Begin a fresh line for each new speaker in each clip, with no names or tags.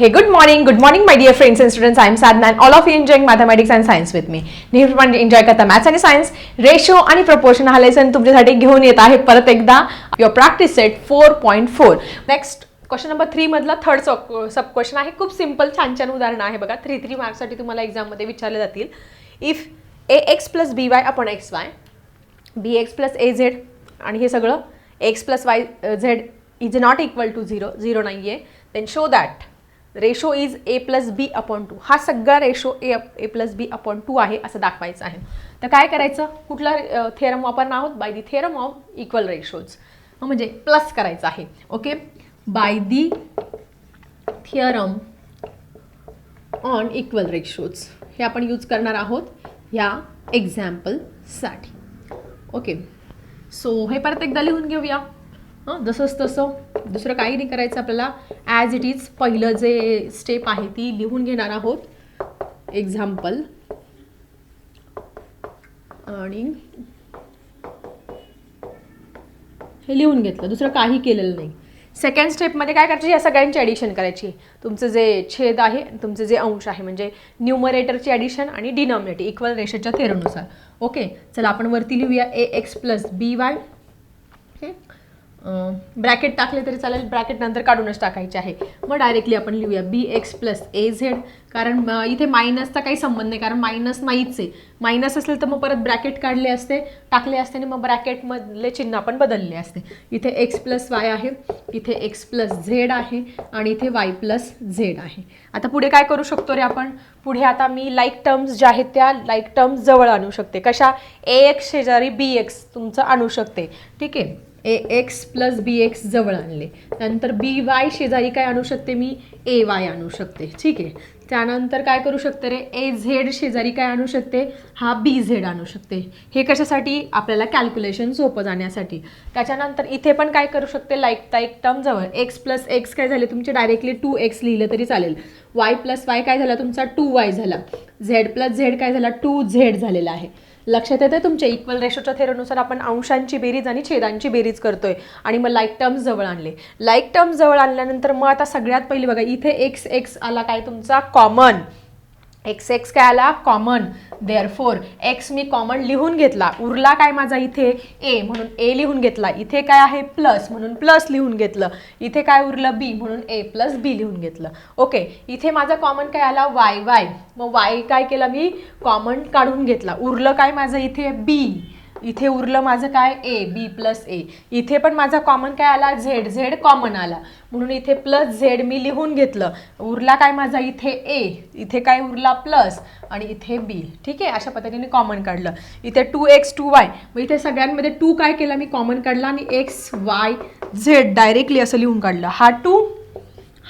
Hey good morning good morning my dear friends friends and students. Am am Sadna all of you enjoying mathematics and science with me नेहमी पण enjoy करता maths आणि science ratio आणि proportion हा lesson तुमच्यासाठी घेऊन येत आहे. परत एकदा your practice set four point four next question number थ्रीमधला third third sub question आहे. खूप सिंपल छान छान उदाहरण आहे बघा. थ्री थ्री मार्क्ससाठी तुम्हाला एक्झाममध्ये विचारले जातील. If A X plus B Y upon X Y B X plus A Z आणि हे सगळं X plus Y Z is not equal to zero zero नाही आहे then show that ratio is A plus B upon two. हा सगळा ratio A A plus B upon two आहे असं दाखवायचं आहे. तर काय करायचं? कुठला थेरम वापरणार आहोत? By the theorem of equal ratios म्हणजे प्लस करायचं आहे. Okay by the theorem on equal ratios हे आपण यूज करणार आहोत ह्या एक्झाम्पलसाठी ओके सो हे परत एकदा लिहून घेऊया. हां? जसंच तसं. दुसरं काही नाही करायचं आपल्याला ॲज इट इज पहिलं जे स्टेप आहे ती लिहून घेणार आहोत. एक्झाम्पल आणि हे लिहून घेतलं दुसरं काही केलेलं नाही. सेकंड स्टेपमध्ये काय करायची? या सगळ्यांची ॲडिशन करायची. तुमचं जे छेद आहे तुमचे जे अंश आहे म्हणजे न्यूमरेटरची ॲडिशन आणि डिनॉमिनेटर इक्वल रेषेच्या थेरनुसार. ओके चला आपण वरती लिहूया A X plus B Y bracket टाकले तरी चालेल ब्रॅकेट नंतर काढूनच टाकायचे आहे. मग डायरेक्टली आपण लिहूया B X plus A Z कारण इथे मायनसचा काही संबंध नाही कारण मायनस नाहीच आहे. मायनस असेल तर मग परत ब्रॅकेट काढले असते टाकले असते आणि मग ब्रॅकेटमधले चिन्ह आपण बदलले असते. इथे एक्स प्लस वाय आहे इथे एक्स प्लस झेड आहे आणि इथे वाय प्लस झेड आहे. आता पुढे काय करू शकतो रे आपण? पुढे आता मी लाईक टर्म्स ज्या आहेत त्या लाईक टर्म्स जवळ आणू शकते. कशा? ए एक्स शेजारी बी एक्स तुमचं आणू शकते. ठीक आहे? A X plus B X जवळ आणले. त्यानंतर बी वाय शेजारी काय आणू शकते मी? ए वाय आणू शकते. ठीक आहे? त्यानंतर काय करू शकते रे? ए झेड शेजारी काय आणू शकते? हा बी झेड आणू शकते. हे कशासाठी? आपल्याला कॅल्क्युलेशन सोपं जाण्यासाठी. त्याच्यानंतर इथे पण काय करू शकते? लाईक एक टर्म जवळ. एक्स प्लस एक्स काय झाले? तुमचे डायरेक्टली टू एक्स लिहिलं तरी चालेल. वाय प्लस वाय काय झाला तुमचा? टू वाय झाला. झेड प्लस झेड काय झाला? टू झेड झालेला आहे. लक्षात येतं तुमच्या इक्वल रेशोच्या थेरनुसार आपण अंशांची बेरीज आणि छेदांची बेरीज करतोय. आणि मग लाईक टर्म्स जवळ आणले. लाईक टर्म्स जवळ आणल्यानंतर मग आता सगळ्यात पहिले बघा इथे एक्स एक्स आला काय तुमचा? कॉमन एक्स एक्स काय आला कॉमन देअर फोर एक्स मी कॉमन लिहून घेतला. उरला काय माझा इथे? ए म्हणून ए लिहून घेतला. इथे काय आहे? प्लस म्हणून प्लस लिहून घेतलं. इथे काय उरलं? बी म्हणून ए प्लस बी लिहून घेतलं. ओके इथे माझा कॉमन काय आला वाय वाय मग वाय काय केला मी? कॉमन काढून घेतला. उरलं काय माझं इथे? बी इथे उरलं माझं काय? ए बी प्लस ए इथे पण माझा कॉमन काय आला? झेड झेड कॉमन आला. म्हणून इथे प्लस झेड मी लिहून घेतलं. उरला काय माझा? इथे ए इथे काय उरला? प्लस आणि इथे बी ठीक आहे? अशा पद्धतीने कॉमन काढलं. इथे टू एक्स टू वाय मग इथे सगळ्यांमध्ये टू काय केलं? मी कॉमन काढला आणि एक्स वाय झेड डायरेक्टली असं लिहून काढलं. हा टू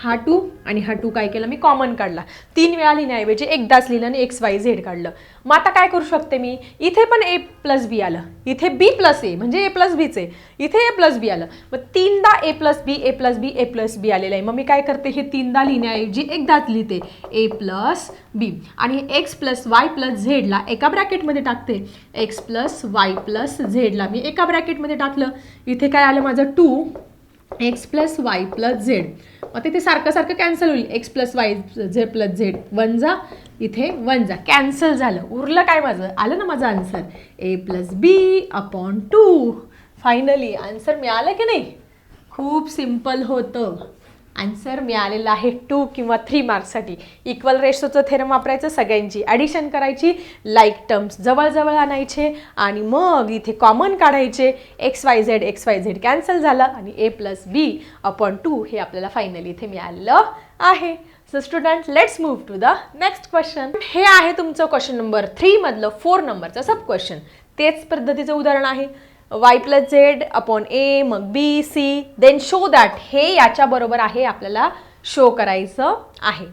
हा टू आणि हा टू काय केलं? मी कॉमन काढला. तीन वेळा लिहिण्याऐवजी एकदाच लिहिलं आणि एक्स वाय झेड काढलं. मग आता काय करू शकते मी? इथे पण ए प्लस बी आलं. इथे बी प्लस ए म्हणजे ए प्लस बीचे इथे ए प्लस बी आलं. मग तीनदा A plus B A plus B A plus B आलेलं आहे. मग मी काय करते? हे तीनदा लिहिण्याऐवजी एकदाच लिहिते. ए प्लस बी आणि एक्स प्लस वाय प्लस झेडला एका ब्रॅकेटमध्ये टाकते. एक्स प्लस वाय प्लस झेडला मी एका ब्रॅकेटमध्ये टाकलं. इथे काय आलं? माझं two X plus Y plus Z मग तिथे सारखं सारखं कॅन्सल होईल. X plus Y Z plus Z one जा इथे वन जा. कॅन्सल झालं. उरलं काय माझं? आलं ना माझं answer A plus B upon two finally answer मिळालं की नाही? खूप सिंपल होतं. आन्सर मिळालेला आहे टू किंवा थ्री मार्क्ससाठी इक्वल रेशोचं थेरम वापरायचं सगळ्यांची. ॲडिशन करायची लाईक टर्म्स जवळजवळ आणायचे आणि मग इथे कॉमन काढायचे. X Y Z X Y Z cancel झालं आणि A plus B upon two हे आपल्याला फायनली इथे मिळालेलं आहे. So student let's move to the next question हे आहे तुमचं क्वेश्चन नंबर थ्रीमधलं फोर नंबरचं सब क्वेश्चन तेच पद्धतीचं उदाहरण आहे. Y plus Z upon A मग B C then show that हे याच्याबरोबर आहे आपल्याला शो करायचं आहे.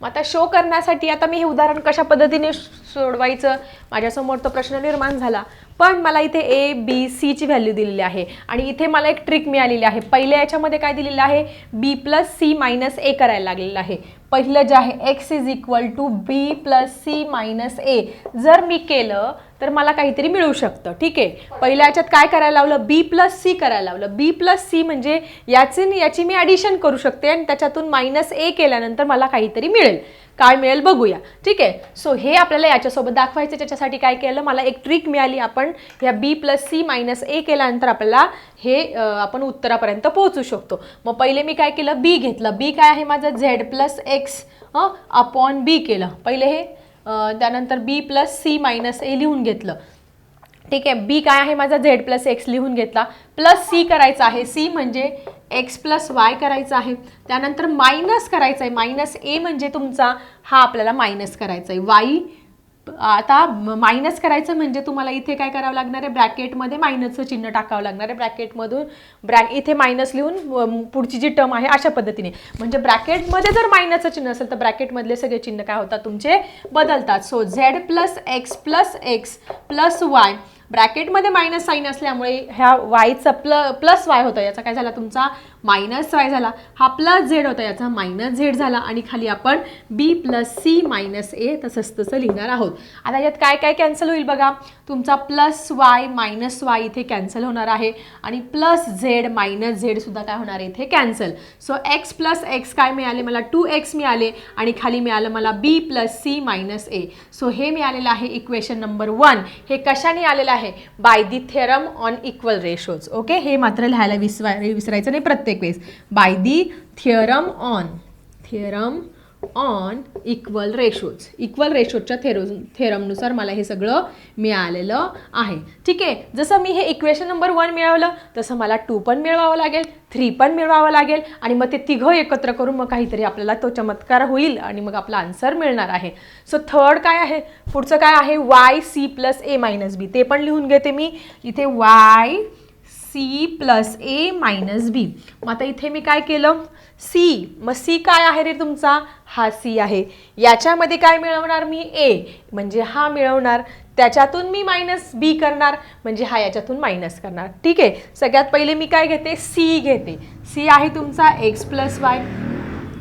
मग आता शो करण्यासाठी आता मी हे उदाहरण कशा पद्धतीने सोडवायचं. माझ्यासमोर तो प्रश्न निर्माण झाला. पण मला इथे ए बी सीची व्हॅल्यू दिलेली आहे. आणि इथे मला एक ट्रिक मिळालेली आहे. पहिल्या याच्यामध्ये काय दिलेलं आहे? B plus C minus A करायला लागलेलं आहे. पहिलं जे आहे X is equal to B plus C minus A जर मी केलं तर मला काहीतरी मिळू शकतं. ठीक आहे? पहिल्या याच्यात काय करायला लावलं? बी प्लस सी करायला लावलं. बी प्लस सी म्हणजे याची याची मी ॲडिशन करू शकते आणि त्याच्यातून मायनस ए केल्यानंतर मला काहीतरी मिळेल. काय मिळेल बघूया. ठीक आहे? सो हे आपल्याला याच्यासोबत दाखवायचं त्याच्यासाठी काय केलं? मला एक ट्रिक मिळाली. आपण ह्या B plus C minus A केल्यानंतर आपल्याला हे आपण उत्तरापर्यंत पोहोचू शकतो. मग पहिले मी काय केलं? बी घेतलं. बी काय आहे माझं? Z plus X upon B केलं. पहिले हे त्यानंतर B plus C minus A लिहून घेतलं. ठीक आहे? बी काय आहे? माझा झेड प्लस एक्स लिहून घेतला. प्लस सी करायचा आहे. सी म्हणजे एक्स प्लस वाय करायचा आहे. त्यानंतर मायनस करायचं आहे. मायनस ए म्हणजे तुमचा हा आपल्याला मायनस करायचा आहे. वाई आता मायनस करायचं म्हणजे तुम्हाला इथे काय करावं लागणार आहे? ब्रॅकेटमध्ये मायनसचं चिन्ह टाकावं लागणार आहे. ब्रॅकेटमधून ब्रॅक इथे मायनस लिहून पुढची जी टर्म आहे अशा पद्धतीने. म्हणजे ब्रॅकेटमध्ये जर मायनसचं चिन्ह असेल तर ब्रॅकेटमधले सगळे चिन्ह काय होतात? तुमचे बदलतात. So Z plus X plus X plus Y ब्रॅकेटमध्ये minus sign असल्यामुळे ह्या वायचं प्ल प्लस वाय होतं. याचा काय झाला तुमचा? मायनस वाय झाला. हा प्लस झेड होता याचा मायनस झेड झाला आणि खाली आपण B plus C minus A तसंच तसं लिहिणार आहोत. आता यात काय काय कॅन्सल होईल बघा. तुमचा प्लस वाय मायनस वाय इथे कॅन्सल होणार आहे आणि प्लस झेड मायनस झेड सुद्धा काय होणार आहे इथे cancel so X plus X काय मिळाले? मला टू एक्स मिळाले आणि खाली मिळालं मला B plus C minus A so हे मिळालेलं आहे इक्वेशन नंबर वन हे कशाने आलेलं आहे? By the theorem on equal ratios okay हे मात्र लिहायला विसवा विसरायचं नाही प्रत्येक वेळेस by the theorem on theorem on equal ratios equal रेशोजच्या थेरो थेरमनुसार मला हे सगळं मिळालेलं आहे. ठीक आहे? जसं मी हे इक्वेशन नंबर वन मिळवलं तसं मला टू पण मिळवावं लागेल थ्री पण मिळवावं लागेल आणि मग ते तिघं एकत्र करून मग काहीतरी आपल्याला तो चमत्कार होईल आणि मग आपला आन्सर मिळणार आहे. सो थर्ड काय आहे? पुढचं काय आहे? Y C plus A minus B ते पण लिहून घेते मी. इथे Y C plus A minus B मग आता इथे मी काय केलं? सी मग सी काय आहे रे तुमचा? हा सी आहे. याच्यामध्ये काय मिळवणार मी? ए म्हणजे हा मिळवणार. त्याच्यातून मी मायनस बी करणार. म्हणजे हा याच्यातून मायनस करणार. ठीक आहे? सगळ्यात पहिले मी काय घेते? सी घेते. सी आहे तुमचा एक्स प्लस वाय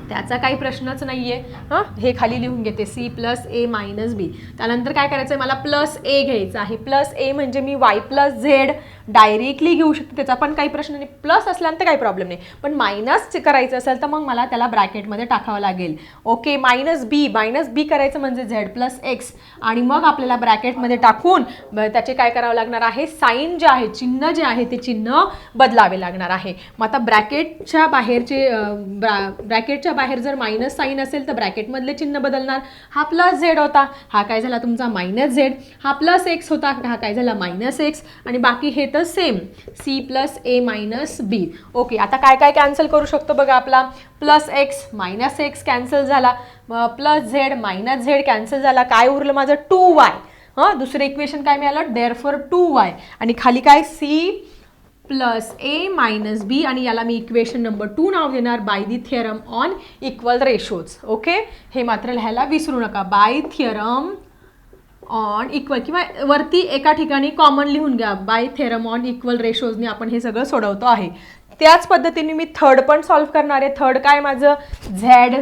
त्याचा काही प्रश्नच नाही आहे हां? हे खाली लिहून घेते. C plus A minus B त्यानंतर काय करायचं आहे मला प्लस ए घ्यायचं आहे. प्लस ए म्हणजे मी वाय प्लस झेड डायरेक्टली घेऊ शकते त्याचा पण काही प्रश्न नाही. प्लस असल्यानंतर काही प्रॉब्लेम नाही. पण मायनस करायचं असेल तर मग मला त्याला ब्रॅकेटमध्ये टाकावं लागेल. Okay minus B minus B करायचं म्हणजे झेड प्लस एक्स आणि मग आपल्याला ब्रॅकेटमध्ये टाकून त्याचे काय करावं लागणार आहे? साईन जे आहे चिन्ह जे आहे ते चिन्ह बदलावे लागणार आहे. मग आता ब्रॅकेटच्या बाहेरचे ब्रा- ब्रॅकेटच्या बाहेर जर मायनस साईन असेल तर ब्रॅकेटमधले चिन्ह बदलणार. हा प्लस झेड होता. हा काय झाला तुमचा मायनस झेड हा प्लस एक्स होता. हा काय झाला? मायनस एक्स आणि बाकी हे तर same C plus A minus B okay आता काय काय कॅन्सल करू शकतो बघा आपला? Plus X minus X cancel झाला. Plus Z minus Z cancel झाला. काय उरलं माझं? टू वाय हां दुसरं इक्वेशन काय मिळालं? डेअर फॉर टू वाय आणि खाली काय? C plus A minus B आणि याला मी इक्वेशन नंबर टू नाव देणार. By the theorem on equal ratios okay हे मात्र लिहायला विसरू नका. बाय थिअरम ऑन इक्वल किंवा वरती एका ठिकाणी कॉमन लिहून घ्या. बाय थेरम ऑन इक्वल रेशोजने आपण हे सगळं सोडवतो आहे. त्याच पद्धतीने मी थर्ड पण सॉल्व्ह करणार आहे. थर्ड काय माझं? Z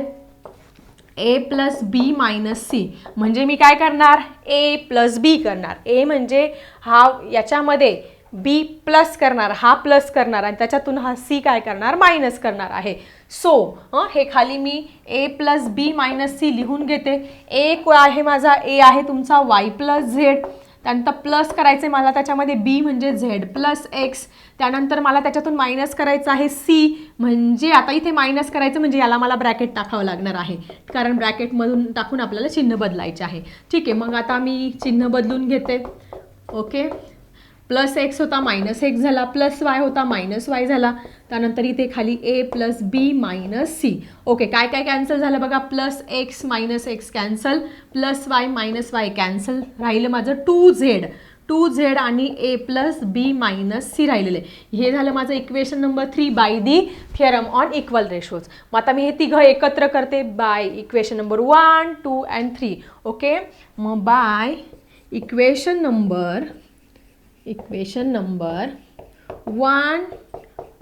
A plus B minus C म्हणजे मी काय करणार? ए प्लस बी करणार. ए म्हणजे हा याच्यामध्ये बी प्लस करणार हा प्लस करणार आणि त्याच्यातून हा सी काय करणार? मायनस करणार आहे. सो हं हे खाली मी A plus B minus C लिहून घेते. ए आहे माझा? ए आहे तुमचा वाय प्लस झेड त्यानंतर प्लस करायचं आहे मला त्याच्यामध्ये बी म्हणजे झेड प्लस एक्स त्यानंतर मला त्याच्यातून मायनस करायचं आहे सी म्हणजे आता इथे मायनस करायचं म्हणजे याला मला ब्रॅकेट टाकावं लागणार आहे. कारण ब्रॅकेटमधून टाकून आपल्याला चिन्ह बदलायचे आहे. ठीक आहे मग आता मी चिन्ह बदलून घेते. ओके प्लस एक्स होता मायनस एक्स झाला प्लस वाय होता मायनस वाय झाला. त्यानंतर इथे खाली A plus B minus C. Okay काय काय कॅन्सल झालं बघा? Plus X minus X cancel plus Y minus Y cancel राहिलं माझं टू झेड टू झेड आणि A plus B minus C राहिलेले. हे झालं माझं equation number three by the theorem on equal ratios मग आता मी हे तिघं एकत्र करते. By equation number one two and three okay मग by equation number equation number one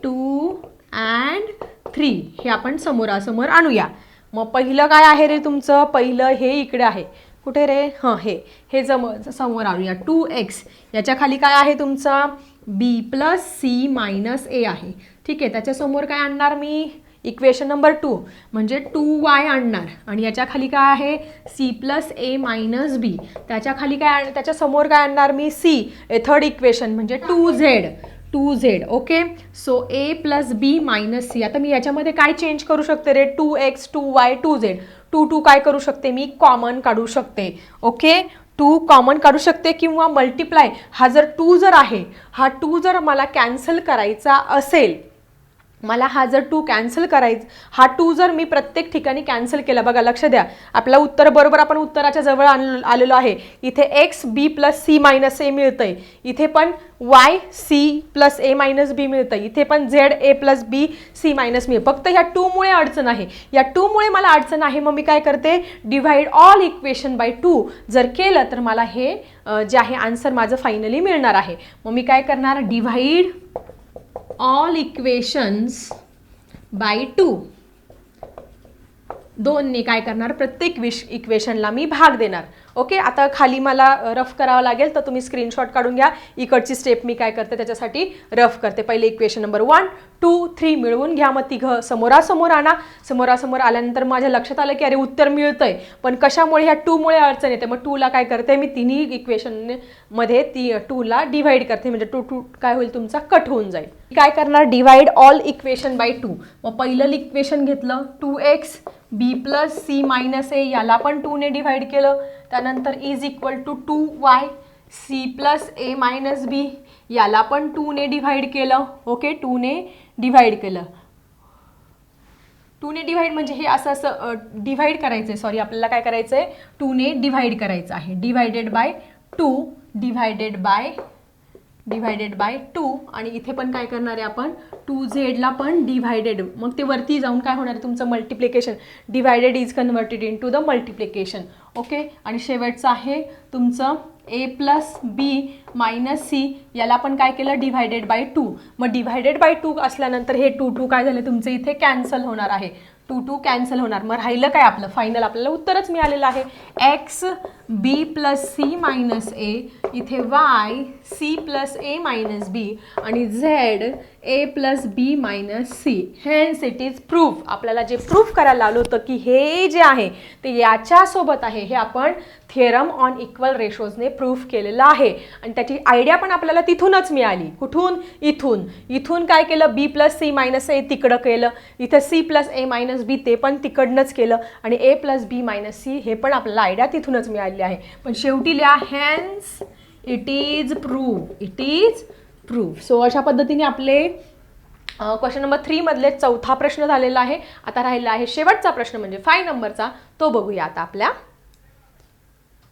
two and three हे आपण समोरासमोर आणूया. मग पहिलं काय आहे रे तुमचं? पहिलं हे इकडे आहे. कुठे रे? हां हे. हे जम समोर आणूया. टू एक्स याच्या खाली काय आहे तुमचं? B plus C minus A आहे. ठीक आहे त्याच्यासमोर काय आणणार मी? इक्वेशन नंबर टू म्हणजे टू वाय आणणार. आणि याच्या खाली काय आहे? C plus A minus B. त्याच्याखाली काय आण- त्याच्यासमोर काय आणणार मी? सी. ए थर्ड इक्वेशन म्हणजे two Z. Two Z okay? So A plus B minus C. आता मी याच्यामध्ये काय चेंज करू शकते रे? Two X two Y two Z. Two two काय करू शकते मी? कॉमन काढू शकते ओके? टू कॉमन काढू शकते किंवा मल्टिप्लाय. हा जर टू जर आहे हा टू जर मला कॅन्सल करायचा असेल मला हा जर टू कॅन्सल करायचा हा टू जर मी प्रत्येक ठिकाणी कॅन्सल केला बघा लक्ष द्या. आपला उत्तर बरोबर आपण उत्तराच्या जवळ आण आलेलो आहे. इथे X B plus C minus A मिळतंय. इथे पण Y C plus A minus B मिळतं इथे पण Z A plus B C minus मिळ फक्त ह्या टूमुळे अडचण आहे. या टूमुळे मला अडचण आहे मग मी काय करते? Divide all equation by two जर केलं तर मला हे जे आहे आन्सर माझं फायनली मिळणार आहे. मग मी काय करणार? Divide all equations by two दोनने काय करणार? प्रत्येक विश इक्वेशनला मी भाग देणार. ओके आता खाली मला रफ करावं लागेल तर तुम्ही स्क्रीनशॉट काढून घ्या. इकडची स्टेप मी काय करते त्याच्यासाठी रफ करते. पहिले equation number one two three मिळवून घ्या मग तिघं. समोरासमोर आणा. समोरासमोर आल्यानंतर माझ्या लक्षात आलं की अरे उत्तर मिळतंय. पण कशामुळे ह्या टूमुळे अडचण येते? मग टूला काय करते मी? तिन्ही इक्वेशनमध्ये ती टूला डिव्हाइड करते. म्हणजे टू टू काय होईल तुमचा? कट होऊन जाईल. काय करणार? Divide all equation by two मग पहिलं इक्वेशन घेतलं. Two X B plus C minus A याला पण टूने डिव्हाइड केलं. त्यानंतर is equal to two Y C plus A minus B याला पण टूने डिव्हाइड केलं. ओके टूने डिव्हाइड केलं. टूने डिव्हाइड म्हणजे हे असं असं डिव्हाइड करायचं आहे सॉरी आपल्याला काय करायचं आहे टूने डिव्हाइड करायचं आहे. Divided by two divided by divided by two आणि इथे पण काय करणार आहे आपण? टू झेडला पण डिव्हायडेड मग ते वरती जाऊन काय होणार आहे तुमचं multiplication divided is converted into the multiplication okay आणि शेवटचं आहे तुमचं A plus B minus C याला पण काय केलं? डिव्हायडेड बाय टू मग डिव्हायडेड बाय टू असल्यानंतर हे टू टू काय झालं? तुमचं इथे कॅन्सल होणार आहे. टू टू कॅन्सल होणार. मग राहिलं काय आपलं? फायनल आपल्याला उत्तरच मिळालेलं आहे. X B plus C minus A इथे Y C plus A minus B आणि Z A plus B minus C hence it is proof आपल्याला जे प्रूफ करायला लावलं होतं की हे जे आहे ते याच्यासोबत आहे हे आपण थिअरम ऑन इक्वल रेशोजने प्रूफ केलेलं आहे. आणि त्याची आयडिया पण आपल्याला तिथूनच मिळाली. कुठून? इथून. इथून काय केलं? B plus C minus A तिकडं केलं. इथं C plus A minus B ते पण तिकडनंच केलं. आणि A plus B minus C हे पण आपल्याला आयडिया तिथूनच मिळाली. आहे. पण शेवटी लिहा hence it is prove it is prove so अशा पद्धतीने आपले क्वेश्चन नंबर थ्रीमधले चौथा प्रश्न झालेला आहे. आता राहिला आहे शेवटचा प्रश्न म्हणजे फाय नंबरचा तो बघूया आता आपल्या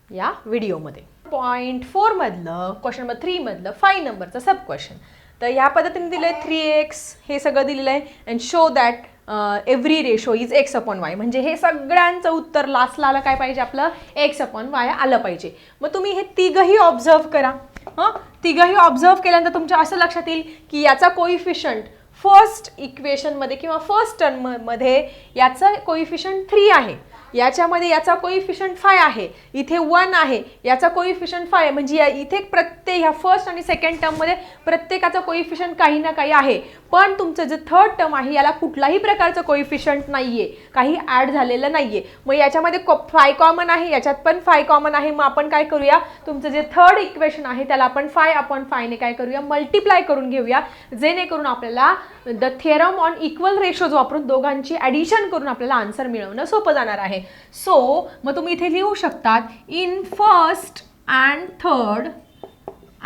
या व्हिडिओमध्ये पॉईंट फोरमधलं क्वेश्चन नंबर थ्रीमधलं फाय नंबरचं सब क्वेश्चन तर या पद्धतीने दिलं आहे थ्री एक्स हे सगळं दिलेलं आहे. And show that every ratio is X upon Y म्हणजे हे सगळ्यांचं उत्तर लास्टला आलं काय पाहिजे आपलं? एक्स अपॉन वाय आलं पाहिजे. मग तुम्ही हे तिघही ऑब्झर्व करा. हां? तिघही ऑब्झर्व केल्यानंतर तुमच्या असं लक्षात येईल की याचा कोइफिशंट फर्स्ट इक्वेशनमध्ये किंवा फर्स्ट टर्ममध्ये याचं कोइफिशंट थ्री आहे. याच्यामध्ये याचा कोइफिशंट फाय आहे. इथे वन आहे. याचा कोइफिशंट फाय म्हणजे या इथे प्रत्येक ह्या फर्स्ट आणि सेकंड टर्ममध्ये प्रत्येकाचा कोइफिशंट काही ना काही आहे. पण तुमचं जे थर्ड टर्म आहे याला कुठलाही प्रकारचं कोइफिशंट नाही आहे काही ॲड झालेलं नाही आहे मग याच्यामध्ये फाय कॉमन आहे. याच्यात पण फाय कॉमन आहे. मग आपण काय करूया? तुमचं जे थर्ड इक्वेशन आहे त्याला आपण फाय आपण फायने काय करूया? मल्टिप्लाय करून घेऊया. जेणेकरून आपल्याला the theorem on equal ratios वापरून दोघांची ॲडिशन करून आपल्याला आन्सर मिळवणं सोपं जाणार आहे. सो मग तुम्ही इथे लिहू शकतात in first and third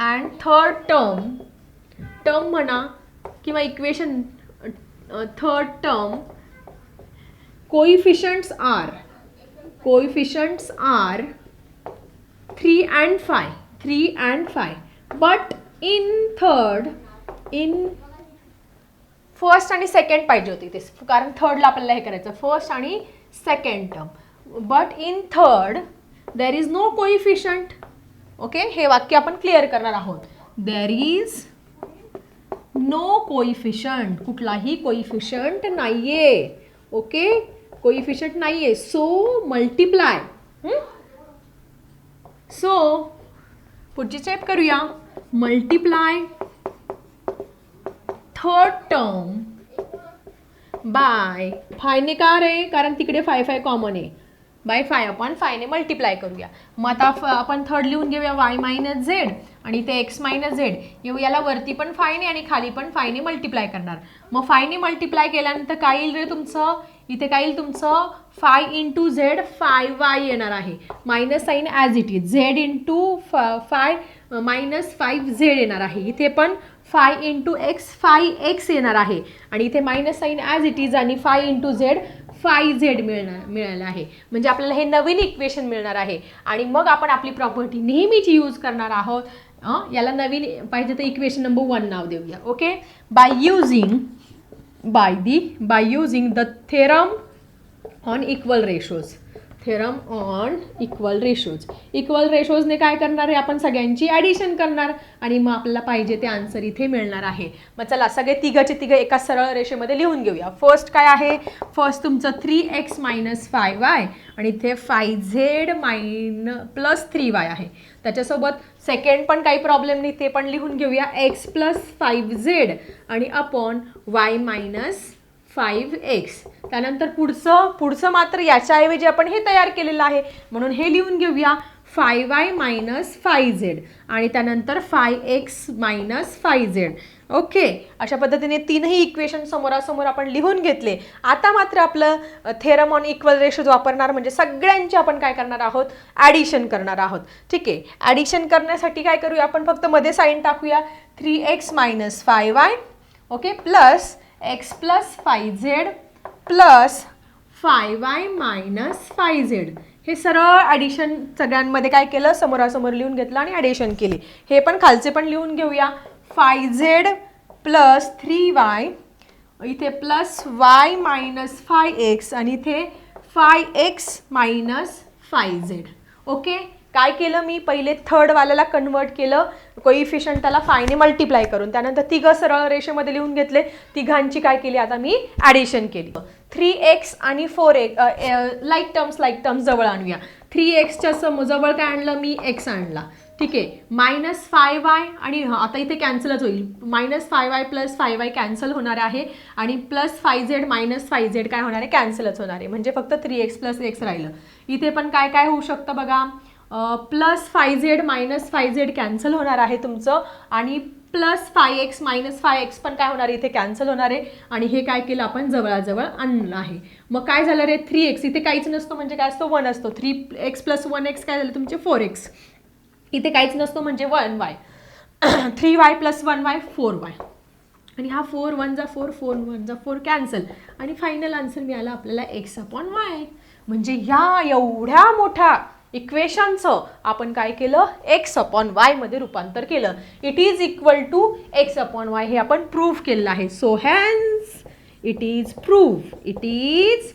and third term term म्हणा किंवा equation third term coefficients are coefficients are three and five three and five but in third in first आणि सेकंड पाहिजे होती ते. कारण थर्डला आपल्याला हे करायचं. फर्स्ट आणि second term but in third there is no coefficient okay हे वाक्य आपण क्लिअर करणार आहोत. देर इज नो कोइफिशंट कुठलाही कोइफिशंट नाहीये. ओके कोइफिशंट नाहीये. सो मल्टिप्लाय सो पुढची स्टेप करूया. मल्टिप्लाय थर्ड टर्म बाय फायने का रे? कारण तिकडे फाय फाय कॉमन आहे. बाय फाय आपण फायने मल्टिप्लाय करूया. मग आता आपण थर्ड लिहून घेऊया वाय मायनस झेड आणि ते एक्स मायनस झेड येऊ याला वरती पण फायने आणि खाली पण फायने मल्टिप्लाय करणार. मग फायने मल्टिप्लाय केल्यानंतर काय येईल रे तुमचं? इथे काय येईल तुमचं? Five into Z five Y येणार आहे. Minus sign as it is Z into five minus five Z येणार आहे. इथे पण five into X five X येणार आहे. आणि इथे minus sign as it is आणि five into Z five Z मिळणार मिळालं आहे. म्हणजे आपल्याला हे नवीन इक्वेशन मिळणार आहे. आणि मग आपण आपली प्रॉपर्टी नेहमीच यूज करणार आहोत. याला नवीन पाहिजे तर इक्वेशन नंबर वन नाव देऊया. Okay by using by the by using the theorem on equal ratios theorem on equal ratios. Equal रेशोजने काय करणार आहे? आपण सगळ्यांची ॲडिशन करणार आणि मग आपल्याला पाहिजे ते आन्सर इथे मिळणार आहे. मग चला सगळे तिघंचे तिघं एका सरळ रेषेमध्ये लिहून घेऊया. फर्स्ट काय आहे? फर्स्ट तुमचं three X minus five Y आणि इथे five Z minus plus three Y आहे. त्याच्यासोबत सेकंड पण काही प्रॉब्लेम नाही ते पण लिहून घेऊया. एक्स प्लस फाईव्ह झेड आणि upon Y minus five X त्यानंतर पुढचं पुढचं मात्र याच्याऐवजी आपण हे तयार केलेलं आहे. म्हणून हे लिहून घेऊया. Five Y minus five Z आणि त्यानंतर five X minus five Z okay अशा पद्धतीने तीनही इक्वेशन समोरासमोर आपण लिहून घेतले. आता मात्र आपलं थेरम ऑन इक्वल रेशोज वापरणार म्हणजे सगळ्यांचे आपण काय करणार आहोत? ॲडिशन करणार आहोत. ठीक आहे. ॲडिशन करण्यासाठी काय करूया? आपण फक्त मध्ये साईन टाकूया. Three X minus five Y okay plus X plus five Z plus five Y minus five Z हे सरळ ॲडिशन सगळ्यांमध्ये काय केलं? समोरासमोर लिहून घेतलं आणि ॲडिशन केली. हे पण खालचे पण लिहून घेऊया. Five Z plus three Y इथे plus Y minus five X आणि इथे five X minus five Z okay काय केलं मी? पहिले थर्डवाल्याला कन्वर्ट केलं. कोइफिशियंट त्याला फायने मल्टिप्लाय करून. त्यानंतर तिघं सरळ रेषेमध्ये लिहून घेतले. तिघांची काय केली? आता मी ॲडिशन केली. थ्री एक्स आणि फोर एक लाईक टर्म्स लाईक टर्म्स जवळ आणूया. थ्री एक्सच्या सम जवळ काय आणलं? मी एक्स आणला. ठीक आहे? मायनस फाय वाय आणि आता इथे कॅन्सलच होईल. Minus five Y plus five Y cancel होणार आहे. आणि plus five Z minus five Z काय होणार आहे? कॅन्सलच होणार आहे. म्हणजे फक्त थ्री एक्स प्लस एक्स राहिलं. इथे पण काय काय होऊ शकतं बघा? Plus five Z minus five Z cancel होणार आहे तुमचं. आणि plus five X minus five X पण काय होणार आहे? इथे कॅन्सल होणार आहे. आणि हे काय केलं आपण? जवळाजवळ आणलं आहे. मग काय झालं रे? थ्री एक्स इथे काहीच नसतो. म्हणजे काय असतो? वन असतो. Three X plus one X काय झालं? तुमचे फोर एक्स इथे काहीच नसतो. म्हणजे one Y three Y plus one Y four Y आणि हा फोर वन जा फोर फोर वन जा फोर कॅन्सल आणि फायनल आन्सर मिळाला आपल्याला एक्स अपॉन वाय म्हणजे ह्या एवढ्या मोठ्या इक्वेशनचं आपण काय केलं? एक्स अपॉन वायमध्ये रूपांतर केलं. It is equal to X upon Y हे आपण प्रूव्ह केलेलं आहे. So hence it is prove it is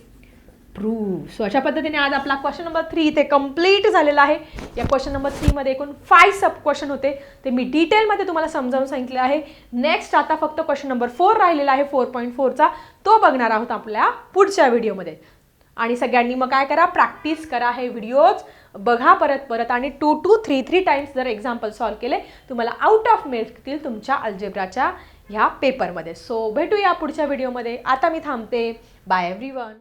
prove so अशा पद्धतीने आज आपला क्वेश्चन नंबर थ्री इथे कंप्लीट झालेला आहे. या क्वेश्चन नंबर थ्रीमध्ये एकूण फाय सब क्वेश्चन होते. ते मी डिटेलमध्ये तुम्हाला समजावून सांगितले आहे. नेक्स्ट आता फक्त क्वेश्चन नंबर फोर राहिलेला आहे फोर पॉईंट फोरचा तो बघणार आहोत आपल्या पुढच्या व्हिडिओमध्ये आणि सगळ्यांनी मग काय करा? प्रॅक्टिस करा हे व्हिडिओज बघा परत परत आणि two two three three times जर एक्झाम्पल सॉल्व केले तुम्हाला आउट ऑफ मिळतील तुमच्या अल्जेब्राच्या ह्या पेपरमध्ये सो भेटूया पुढच्या व्हिडिओमध्ये आता मी थांबते. Bye every one